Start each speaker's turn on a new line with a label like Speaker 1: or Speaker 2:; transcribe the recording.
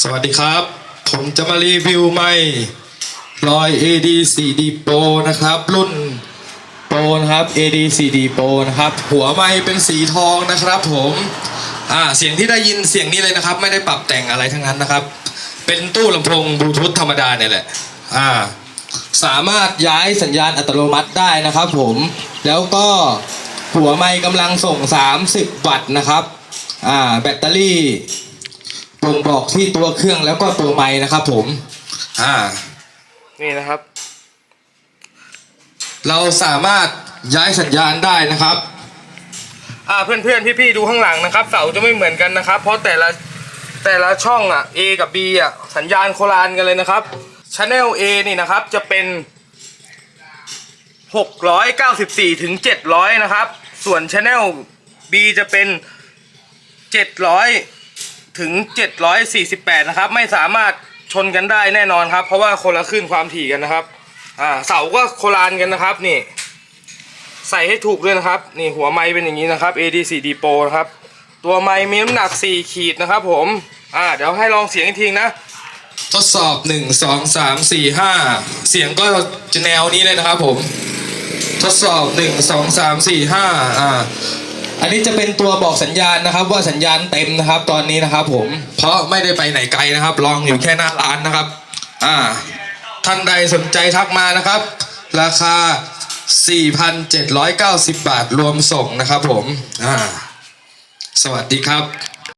Speaker 1: สวัสดีครับ ผมจะมารีวิวไม้รอย AD 4D Pro นะครับ รุ่น Pro นะครับ AD 4D Pro นะครับ หัวไม้เป็นสีทองนะครับ ผมอ่าเสียงที่ได้ยินเสียงนี้เลยนะครับ ไม่ได้ปรับแต่งอะไรทั้งนั้นนะครับ เป็นตู้ลำโพงบลูทูธธรรมดาเนี่ยแหละอ่าสามารถย้ายสัญญาณอัตโนมัติได้นะครับ ผมแล้วก็หัวไม้กำลังส่ง 30 วัตต์นะครับอ่าแบตเตอรี่ บ่งบอกที่ตัวเครื่องแล้วก็ตัวไม้นะครับผม อ่า
Speaker 2: นี่นะครับ
Speaker 1: เราสามารถย้ายสัญญาณได้นะครับ
Speaker 2: อ่าเพื่อนๆพี่ๆดูข้างหลังนะครับ เสาจะไม่เหมือนกันนะครับ เพราะแต่ละแต่ละช่องอะ A กับ B อะสัญญาณโคลานกันเลยนะครับ Channel A นี่นะครับจะเป็น 694 ถึง 700 นะครับ ส่วน Channel B จะเป็น 700 ถึง 748 นะครับ ไม่สามารถชนกันได้แน่นอนครับ เพราะว่าคนละคลื่นความถี่กันนะครับ อ่าเสาก็โคลานกันนะครับนี่ ใส่ให้ถูกด้วยนะครับ นี่หัวไม้เป็นอย่างนี้นะครับ AD4D Pro นะครับ ตัวไม้มีน้ำหนัก 4 ขีดนะครับผม อ่า เดี๋ยวให้ลองเสียงอีกทีนะ
Speaker 1: ทดสอบ 1 2 3 4 5 เสียงก็จะแนวนี้เลยนะครับผม ทดสอบ 1 2 3 4 5 อ่า อันนี้จะเป็นตัวบอกสัญญาณนะครับ ว่าสัญญาณเต็มนะครับ ตอนนี้นะครับ ผม เพราะไม่ได้ไปไหนไกลนะครับ ลองอยู่แค่หน้าร้านนะครับ อ่า ท่านใดสนใจทักมานะครับ ราคา 4,790 บาทรวมส่งนะครับ ผม อ่า สวัสดีครับ